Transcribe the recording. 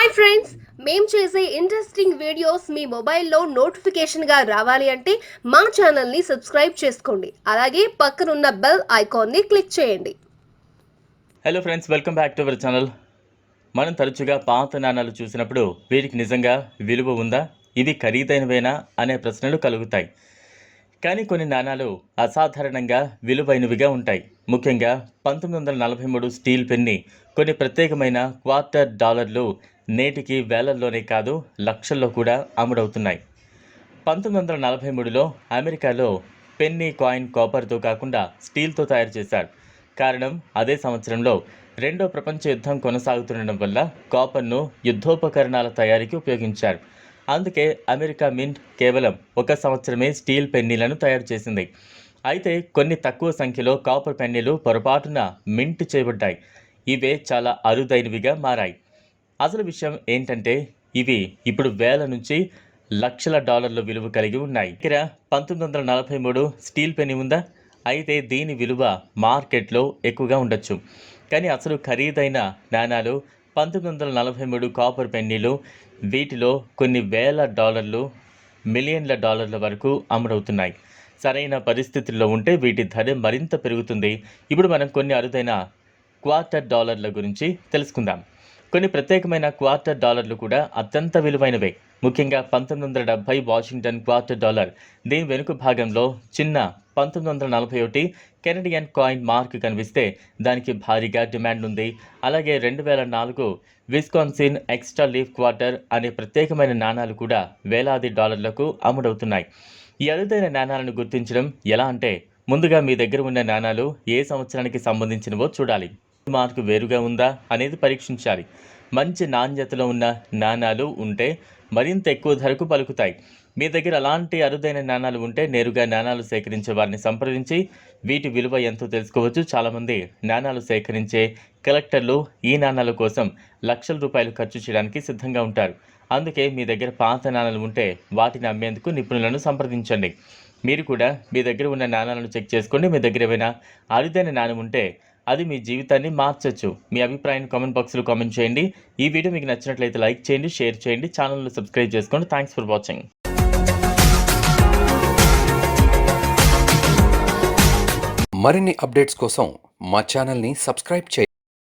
Hi friends మేము చేసే interesting videos మీ మొబైల్లో నోటిఫికేషన్గా రావాలి అంటే మా ఛానల్ని సబ్స్క్రైబ్ చేసుకోండి. అలాగే పక్కనున్న బెల్ ఐకాన్ని క్లిక్ చేయండి. Hello friends welcome back to our channel మనం తరచుగా పాత నాణాలు చూసినప్పుడు వీటికి నిజంగా విలువ ఉందా? ఇవి ఖరీదైనవేనా? అనే ప్రశ్నలు కలుగుతాయి. కానీ కొన్ని నాణాలు అసాధారణంగా విలువైనవిగా ఉంటాయి. ముఖ్యంగా పంతొమ్మిది వందల నలభై మూడు స్టీల్ పెన్ని కొన్ని ప్రత్యేకమైన క్వార్టర్ డాలర్లు నేటికి వేలల్లోనే కాదు లక్షల్లో కూడా అమ్ముడవుతున్నాయి పంతొమ్మిది వందల నలభై మూడులో అమెరికాలో పెన్నీ కాయిన్ కాపర్తో కాకుండా స్టీల్తో తయారు చేశారు. కారణం అదే సంవత్సరంలో రెండో ప్రపంచ యుద్ధం కొనసాగుతుండడం వల్ల కాపర్ను యుద్ధోపకరణాల తయారీకి ఉపయోగించారు. అందుకే అమెరికా మింట్ కేవలం ఒక సంవత్సరమే స్టీల్ పెన్నీలను తయారు చేసింది. అయితే కొన్ని తక్కువ సంఖ్యలో కాపర్ పెన్నీలు పొరపాటున మింట్ చేయబడ్డాయి. ఇవే చాలా అరుదైనవిగా మారాయి. అసలు విషయం ఏంటంటే ఇవి ఇప్పుడు వేల నుంచి లక్షల డాలర్ల విలువ కలిగి ఉన్నాయి. ఇక్కడ పంతొమ్మిది వందల నలభై మూడు స్టీల్ పెని ఉందా? అయితే దీని విలువ మార్కెట్లో ఎక్కువగా ఉండొచ్చు. కానీ అసలు ఖరీదైన నాణాలు పంతొమ్మిది వందల నలభై మూడు కాపర్ పెన్నీలు వీటిలో కొన్ని వేల డాలర్లు మిలియన్ల డాలర్ల వరకు అమ్ముడవుతున్నాయి. సరైన పరిస్థితుల్లో ఉంటే వీటి ధర మరింత పెరుగుతుంది. ఇప్పుడు మనం కొన్ని అరుదైన క్వార్టర్ డాలర్ల గురించి తెలుసుకుందాం. కొన్ని ప్రత్యేకమైన క్వార్టర్ డాలర్లు కూడా అత్యంత విలువైనవే. ముఖ్యంగా పంతొమ్మిది వందల డెబ్బై వాషింగ్టన్ క్వార్టర్ డాలర్. దీని వెనుక భాగంలో చిన్న పంతొమ్మిది వందల నలభై ఒకటి కెనడియన్ కాయిన్ మార్క్ కనిపిస్తే దానికి భారీగా డిమాండ్ ఉంది. అలాగే రెండు వేల నాలుగు విస్కాన్సిన్ ఎక్స్ట్రా లీఫ్ క్వార్టర్ అనే ప్రత్యేకమైన నాణాలు కూడా వేలాది డాలర్లకు అమ్ముడవుతున్నాయి. ఈ అరుదైన నాణాలను గుర్తించడం ఎలా అంటే ముందుగా మీ దగ్గర ఉన్న నాణాలు ఏ సంవత్సరానికి సంబంధించినవో చూడాలి. మార్కు వేరుగా ఉందా అనేది పరీక్షించాలి. మంచి నాణ్యతలో ఉన్న నాణాలు ఉంటే మరింత ఎక్కువ ధరకు పలుకుతాయి. మీ దగ్గర అలాంటి అరుదైన నాణాలు ఉంటే నేరుగా నాణాలు సేకరించే వారిని సంప్రదించి వీటి విలువ ఎంతో తెలుసుకోవచ్చు. చాలామంది నాణాలు సేకరించే కలెక్టర్లు ఈ నాణాల కోసం లక్షల రూపాయలు ఖర్చు చేయడానికి సిద్ధంగా ఉంటారు. అందుకే మీ దగ్గర పాత నాణాలు ఉంటే వాటిని అమ్మేందుకు నిపుణులను సంప్రదించండి. మీరు కూడా మీ దగ్గర ఉన్న నాణాలను చెక్ చేసుకోండి మీ దగ్గర ఏమైనా అరుదైన నాణం ఉంటే అది మీ జీవితాన్ని మార్చొచ్చు. మీ అభిప్రాయాన్ని కామెంట్ బాక్స్లో కామెంట్ చేయండి. ఈ వీడియో మీకు నచ్చినట్లయితే లైక్ చేయండి షేర్ చేయండి ఛానల్ను సబ్స్క్రైబ్ చేసుకోండి. థ్యాంక్స్ ఫర్ వాచింగ్ మరిన్ని అప్డేట్స్ కోసం మా ఛానల్ని సబ్స్క్రైబ్ చేయండి.